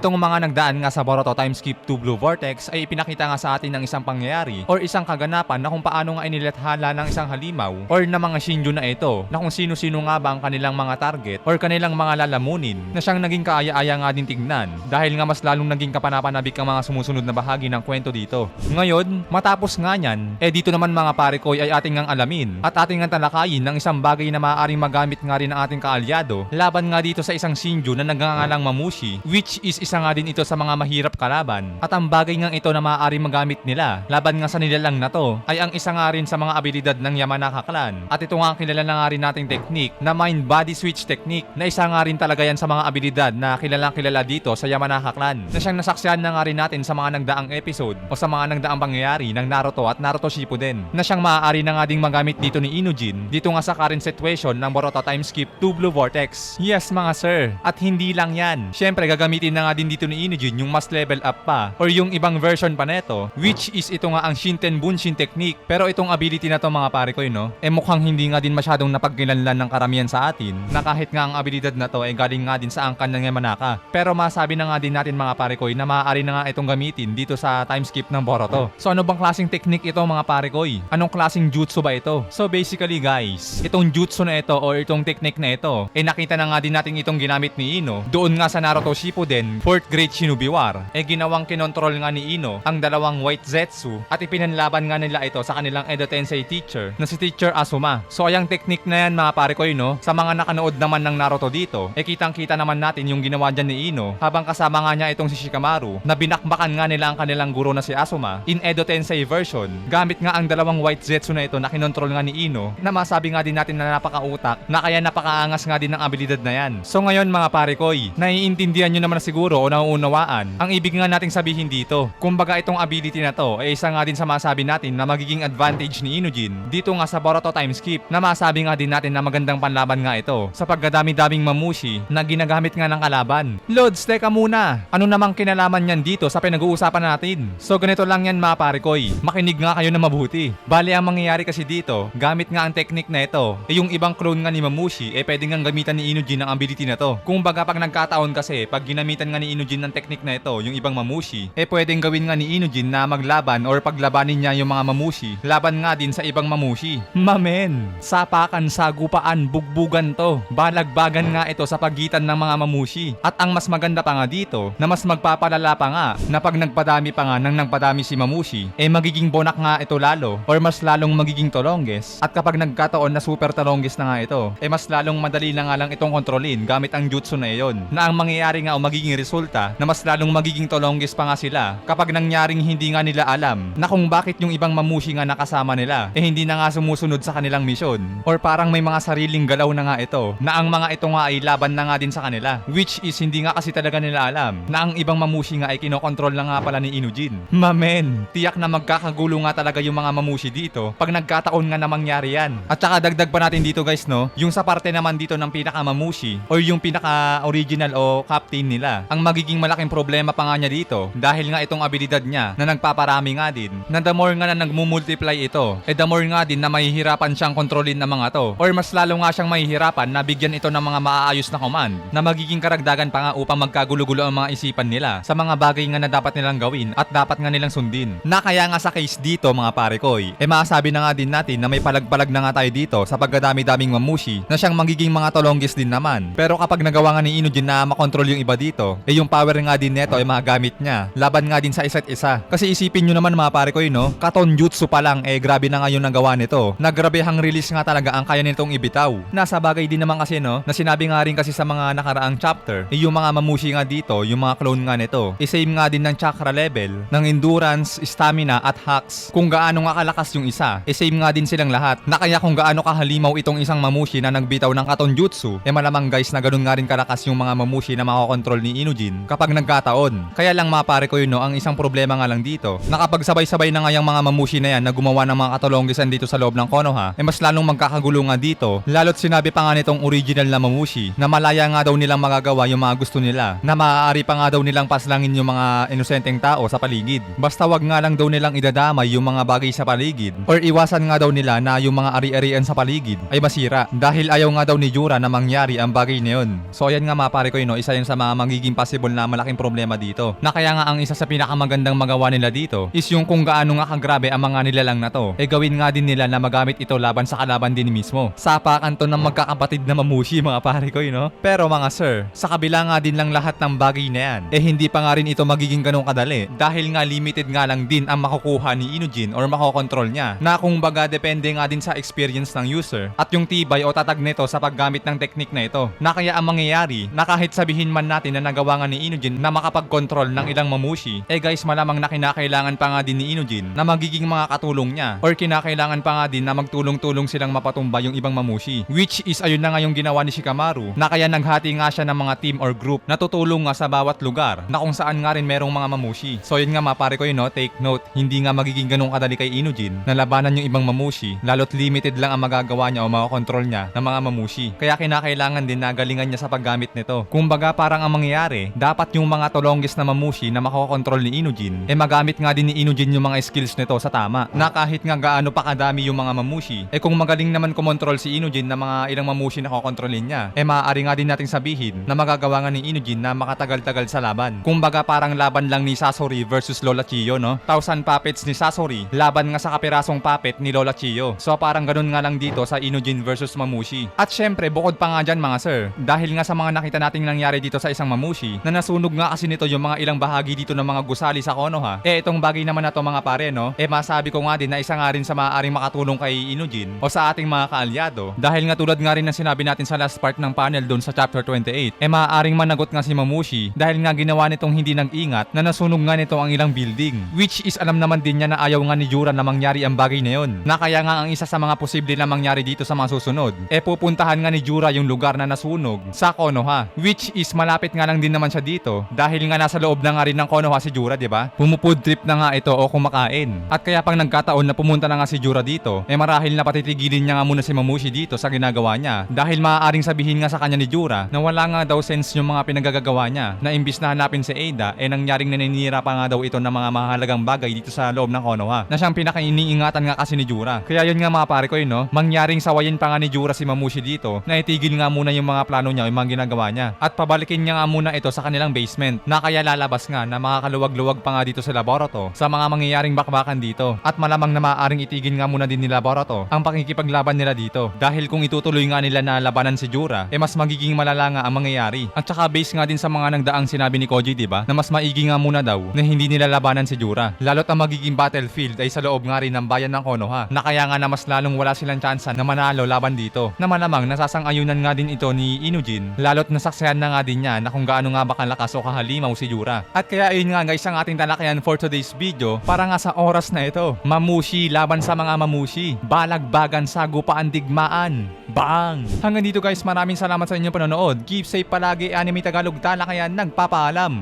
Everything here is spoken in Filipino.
Nitong mga nagdaan nga sa Boruto Time Skip to Blue Vortex ay ipinakita nga sa atin ng isang pangyayari or isang kaganapan na kung paano nga inilathala ng isang halimaw or na mga Shinju na ito na kung sino-sino nga ba ang kanilang mga target or kanilang mga lalamunin na siyang naging kaaya-aya nga din tignan dahil nga mas lalong naging kapanapanabik ang mga sumusunod na bahagi ng kwento dito. Ngayon, matapos nga yan, eh dito naman mga pare ko ay ating ngang alamin at ating ngang talakayin ng isang bagay na maaaring magamit nga rin ng ating kaalyado laban nga dito sa isang Shinju na nagngangalang Mamushi which is isa nga din ito sa mga mahirap kalaban. At ang bagay nga ito na maaaring magamit nila laban nga sa nilalang na to ay ang isa nga rin sa mga abilidad ng Yamanaka clan. At ito nga ang kilala na nga rin nating technique na mind body switch technique na isa nga rin talaga yan sa mga abilidad na kilalang kilala dito sa Yamanaka clan na siyang nasaksihan na nga rin natin sa mga nagdaang episode o sa mga nagdaang pangyayari ng Naruto at Naruto Shippuden na siyang maaari na nga ding magamit dito ni Inujin dito nga sa current situation ng Boruto Time Skip to Blue Vortex. Yes mga sir, at hindi lang yan. Syempre gagamitin na nga din dito ni Inujin yung mas level up pa or yung ibang version pa neto which is ito nga ang Shinten Bunshin technique. Pero itong ability na to mga pare ko no, eh mukhang hindi nga din masyadong napagkilanlan ng karamihan sa atin na kahit nga ang abilidad na to ay galing nga din sa angkan ng Yamanaka. Pero masabi na nga din natin mga pare ko na maaari na nga itong gamitin dito sa time skip ng Boruto. So ano bang klaseng technique ito mga pare ko? Anong klaseng jutsu ba ito? So basically guys, itong jutsu na ito or itong technique na ito, eh nakita na nga din natin itong ginamit ni Ino doon nga sa Naruto Shippuden 4th Great Shinobi War. Eh ginawang kinontrol nga ni Ino ang dalawang White Zetsu at ipinanlaban nga nila ito sa kanilang Edo Tensei teacher na si Teacher Asuma. So ayang technique na yan mga pare ko no, sa mga nakanood naman ng Naruto dito, eh kitang kita naman natin yung ginawa dyan ni Ino habang kasama nga niya itong si Shikamaru na binakbakan nga nila ang kanilang guro na si Asuma in Edo Tensei version gamit nga ang dalawang White Zetsu na ito na kinontrol nga ni Ino na masabi nga din natin na napakautak na kaya napakaangas nga din ng abilidad na yan. So ngayon mga pare koy, naiintindihan nyo naman na siguro o nauunawaan ang ibig nga nating sabihin dito. Kumbaga itong ability na to ay isa nga din sa masabi natin na magiging advantage ni Inujin dito nga sa Boruto time skip na masabi nga din natin na magandang panlaban nga ito sa pagkadami-daming mamushi na ginagamit nga ng kalaban. Lods, teka muna. Ano namang kinalaman yan dito sa pinag-uusapan natin? So ganito lang yan mga pare koy. Makinig nga kayo na mabuti. Bali ang mangyayari kasi dito, gamit nga ang technique na ito, eh yung ibang clone nga ni Mamushi, eh pwede nga gamitan ni Inujin ang ability na to. Kung baga pag nagkataon kasi, pag ginamitan nga ni Inujin ng technique na ito, yung ibang Mamushi, eh pwedeng gawin nga ni Inujin na maglaban or paglabanin niya yung mga Mamushi, laban nga din sa ibang Mamushi. Mamen, sapakan, sagupaan, bugbugan to. Balagbagan nga ito sa pagitan ng mga Mamushi. At ang mas maganda pa nga dito, na mas magpapalala pa nga, na pag nagpadami pa nga nang nagpadami si Mamushi, eh magiging bonak nga ito lalo, or mas lalong magiging tolongges. At kapag nagkataon na super tolongges na nga ito, eh mas lalong madali na nga lang itong kontrolin gamit ang jutsu na iyon. Na ang mangyayari nga o magiging resulta, na mas lalong magiging tolongges pa nga sila kapag nangyaring hindi nga nila alam na kung bakit yung ibang mamushi nga nakasama nila, eh hindi na nga sumusunod sa kanilang misyon. Or parang may mga sariling galaw na nga ito, na ang mga ito nga ay laban na nga din sa kanila. Which is hindi nga kasi talaga nila alam na ang ibang mamushi nga ay kinokontrol na nga pala ni Inujin. Mamen, tiyak na magkakagulo nga talaga yung mga mamushi dito pag nagkataon nga na mangyari yan. At saka dagdag pa natin dito guys no, yung sa parte naman dito ng pinaka mamushi or yung pinaka original o captain nila, ang magiging malaking problema pa nga niya dito dahil nga itong abilidad niya na nagpaparami nga din, na the more nga na nagmumultiply ito, eh the more nga din na mahihirapan siyang kontrolin ng mga to or mas lalo nga siyang mahihirapan na bigyan ito ng mga maaayos na command na magiging karagdagan pa nga upang magkagulo-gulo ang mga isipan nila sa mga bagay nga na dapat nilang gawin at dapat nga nilang sundin. Na kaya nga sa case dito mga pare koy, eh masabi na nga din natin na may palag-palag na nga tayo dito sa pagkadami-daming mamushi na siyang magiging mga tolongges din naman. Pero kapag nagawa nga ni Inujin na makontrol yung iba dito, eh yung power nga din neto ay magagamit niya. Laban nga din sa isa't isa. Kasi isipin nyo naman mga pare koy no, katon jutsu pa lang eh grabe na nga yung nagawa nito. Nagrabehang release nga talaga ang kaya nitong ibitaw. Nasa bagay din naman kasi no, na sinabi nga rin kasi sa mga nakaraang chapter, eh, yung mga mamushi nga dito, yung mga clone nga nito, eh, same nga din ng chakra level, ng endurance, stamina at hacks. Kung gaano nga kalakas yung isa, eh same nga din silang lahat. Na kaya kung gaano kahalimaw itong isang mamushi na nagbitaw ng katon jutsu, eh malamang guys na ganun nga rin kalakas yung mga mamushi na makokontrol ni Inujin kapag nagkataon. Kaya lang mga pare ko yun no, ang isang problema nga lang dito, na kapag sabay-sabay na nga yung mga mamushi na yan na gumawa ng mga katolonggisan dito sa loob ng Konoha, eh mas lalong magkakagulo nga dito. Lalo't sinabi pa nga nitong original na mamushi na malaya nga daw nilang magagawa yung mga gusto nila, na maaari pa nga daw nilang paslangin yung mga inosenteng tao sa paligid. Basta wag nga lang daw nilang idadamay yung mga bagay sa paligid or iwasan nga daw nila na yung mga ari-arian sa paligid ay masira dahil ayaw nga daw ni Jura na mangyari ang bagay na yun. So ayan nga mga pare ko yun, no, isa yun sa mga magiging possible na malaking problema dito. Na kaya nga ang isa sa pinakamagandang magawa nila dito is yung kung gaano nga kagrabe ang mga nilalang na to. E gawin nga din nila na magamit ito laban sa kalaban din mismo. Sapakan to ng magkakapatid na mamushi mga pare ko yun no? Pero mga sir, sa kabila nga din lang lahat ng bagay na yan, eh hindi pa nga rin ito magiging ganong kadali. Dahil nga limited nga lang din ang makukuha ni Inujin or makokontrol niya. Na kung baga depende nga din sa experience ng user at yung tibay o tatag nito sa paggamit ng technique na ito. Na kaya ang mangyayari na kahit sabihin man natin na nagawa nga ni Inujin na makapag-control ng ilang mamushi, eh guys malamang na kinakailangan pa nga din ni Inujin na magiging mga katulong niya or kinakailangan pa nga din na magtulong-tulong silang mapatumba yung ibang mamushi. Which is ayun na nga yung ginawa ni Shikamaru na kaya naghati nga siya ng mga team or group na tutulong nga sa bawat lugar na kung saan nga rin merong mga mamushi. So yun nga mapare ko yun no, take note, hindi nga magiging ganun kadali kay Inujin na labanan yung ibang mamushi lalo't limited lang ang magagawa niya o makokontrol niya ng mga mamushi. Kaya kinakailangan din na galingan niya sa paggamit nito. Kumbaga parang ang mangyayari, dapat yung mga tolongis na mamushi na makokontrol ni Inujin, eh magamit nga din ni Inujin yung mga skills nito sa tama. Na kahit nga gaano pa kadami yung mga mamushi, eh kung magaling naman kumontrol si Inujin na mga ilang mamushi na kokontrolin niya, eh maaari nga din nating sabihin na magagawa nga ni Inujin na makatagal-tagal sa laban. Kumbaga parang laban lang ni Sasori versus Lola Chiyo, no? Thousand puppets ni Sasori, laban nga sa kapirasong puppet ni Lola Chiyo. So parang ganun nga lang dito sa Inujin versus Mamushi. At syempre, bukod pa nga dyan mga sir, dahil nga sa mga nakita nating nangyari dito sa isang Mamushi, na nasunog nga kasi nito yung mga ilang bahagi dito ng mga gusali sa Konoha, eh itong bagay naman na to mga pare, no? Eh masabi ko nga din na isa nga rin sa maaaring makatulong kay Inujin o sa ating mga kaalyado. Dahil nga tulad nga rin ng sinabi natin sa last part ng panel doon sa chapter 28, eh maaaring managot nga si Mamushi dahil nga ginawa nitong hindi nag-ingat na nasunog nga nito ang ilang building. Which is alam naman din niya na ayaw nga ni Jura na mangyari ang bagay na yon. Na kaya nga ang isa sa mga posible na mangyari dito sa mga susunod, eh pupuntahan nga ni Jura yung lugar na nasunog sa Konoha. Which is malapit nga lang din naman siya dito dahil nga nasa loob na nga rin ng Konoha si Jura, di ba? Pumufood trip na nga ito o kumakain. At kaya pang nagkataon na pumunta na nga si Jura dito, eh marahil na patitigilin niya nga muna si Mamushi dito sa ginagawa niya dahil maaaring sabihin nga sa kanya ni Jura na wala nga daw sense yung mga pinagagagawa niya na imbis na hanapin si Ada, eh nangyaring naninira pa nga daw ito ng mga mahalagang bagay dito sa loob ng Konoha na siyang pinakainiingatan nga kasi ni Jura. Kaya yun nga mga pare ko yun no, mangyaring sawayin pa nga ni Jura si Mamushi dito na itigil nga muna yung mga plano niya o yung mga ginagawa niya at pabalikin niya nga muna ito sa kanilang basement na kaya lalabas nga na makakaluwag-luwag pa nga dito sa Laborato sa mga mangyayaring bakbakan dito. At malamang na maaaring itigil nga muna din ni Laborato ang pakikipaglaban nila dito. Dahil kung itutuloy nga nila na labanan si Jura eh mas magiging malala nga ang mangyayari. At saka base nga din sa mga nagdaang sinabi ni Koji diba na mas maigi nga muna daw na hindi nila labanan si Jura. Lalo't ang magiging battlefield ay sa loob nga rin ng bayan ng Konoha na kaya nga na mas lalong wala silang tsansa na manalo laban dito. Na malamang nasasang-ayunan nga din ito ni Inujin lalo't nasaksihan na nga din niya na kung gaano nga ba kalakas o kahalimaw si Jura at kaya ayun nga guys ang ating talakayan for today's video para nga sa oras na ito mamushi laban sa mga mamushi balagbagan sa gupaan digmaan. Bang! Hanggang dito guys maraming salamat sa inyong panonood. Keep safe palagi anime Tagalog talakayan nagpapaalam